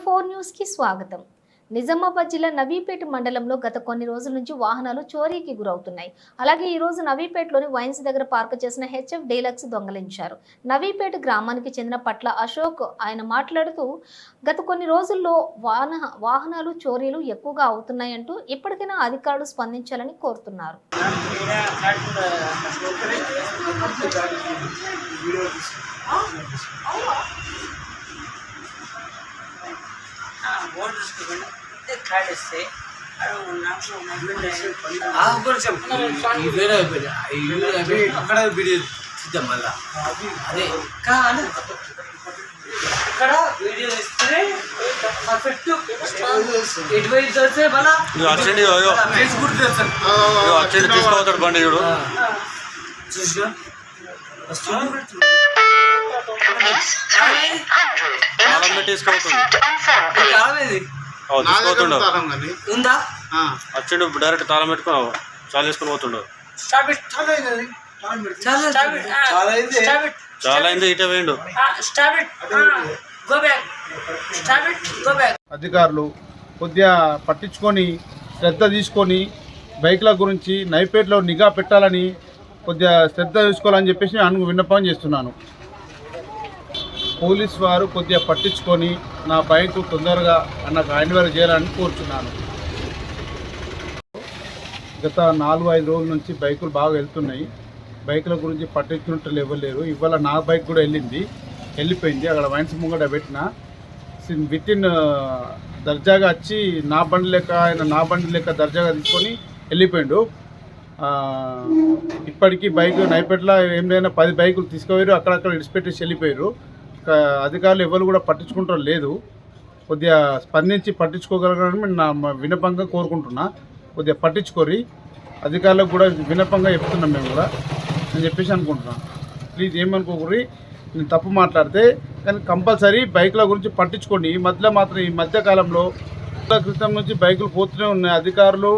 Four న్యూస్కి స్వాగతం. నిజామాబాద్ జిల్లా నవీపేట మండలంలో గత కొన్ని రోజుల నుంచి వాహనాలు చోరీకి గురవుతున్నాయి. అలాగే ఈ రోజు నవీపేటలోని వైన్స్ దగ్గర పార్క్ చేసిన హెచ్ఎఫ్ డీలక్స్ దొంగలించారు. నవీపేట గ్రామానికి చెందిన పట్ల అశోక్ ఆయన మాట్లాడుతూ గత కొన్ని రోజుల్లో వాహన వాహనాలు చోరీలు ఎక్కువగా అవుతున్నాయంటూ ఇప్పటికైనా అధికారులు స్పందించాలని కోరుతున్నారు బోర్డు చూసుకోండి కార్డు ఇస్తే అడుగు నాకు ఆ, ఒక్క నిమిషం. ఈ వేరే అయిపోయింది. ఈ వీడియో అయిపోయి అక్కడ వీడియో తీద్దాం మళ్ళా. అదే. కాదు ఇక్కడ వీడియో ఇస్తే పర్ఫెక్ట్ ఎటువైపు చూస్తే మళ్ళా. ఫేస్ గుర్తు తీసుకోవతాడు బండి చూడు. ఆ. తీసుకోతుండు ఉందా? అచ్చండి డైరెక్ట్ తాళం పెట్టుకున్నావు చాలు వేసుకుని పోతుండు. స్టాప్ ఇట్ చాలా అయింది. ఇట్ వేయండు. అధికారులు కొద్దిగా పట్టించుకొని శ్రద్ధ తీసుకొని బైక్ల గురించి నైపేట్లో నిఘా పెట్టాలని కొద్దిగా శ్రద్ధ తీసుకోవాలని చెప్పేసి అను విన్నపం చేస్తున్నాను. పోలీస్ వారు కొద్దిగా పట్టించుకొని నా బైక్ తొందరగా నాకు హ్యాండ్ చేయాలని కోరుచున్నాను. గత నాలుగు ఐదు రోజుల నుంచి బైకులు బాగా వెళ్తున్నాయి. బైకుల గురించి పట్టించుకున్నట్లు ఎవరు లేరు. ఇవాళ నా బైక్ కూడా వెళ్ళింది. వెళ్ళిపోయింది. అక్కడ వైన్స్ ముంగట పెట్టిన. విత్ ఇన్ దర్జాగా వచ్చి నా బండి లెక్క ఆయన నా బండి లెక్క దర్జాగా తీసుకొని వెళ్ళిపోయిండు. ఇప్పటికీ బైక్ నైపెట్ల ఏం లేదన్నా పది బైకులు తీసుకుపోయారు. అక్కడక్కడ ఇడిచిపెట్టేసి వెళ్ళిపోయారు. అధికారులు ఎవరు కూడా పట్టించుకుంటారు లేదు. కొద్దిగా స్పందించి పట్టించుకోగలగని నా వినపంగా కోరుకుంటున్నా. కొద్దిగా పట్టించుకోరి. అధికారులకు కూడా వినపంగా చెప్తున్నాం మేము కూడా. అని చెప్పేసి అనుకుంటున్నాను ప్లీజ్ ఏమనుకోకూరి. నేను తప్పు మాట్లాడితే కానీ కంపల్సరీ బైకుల గురించి పట్టించుకోండి. ఈ మధ్యలో మాత్రం ఈ మధ్యకాలంలో క్రితం నుంచి బైకులు పోతూనే ఉన్నాయి. అధికారులు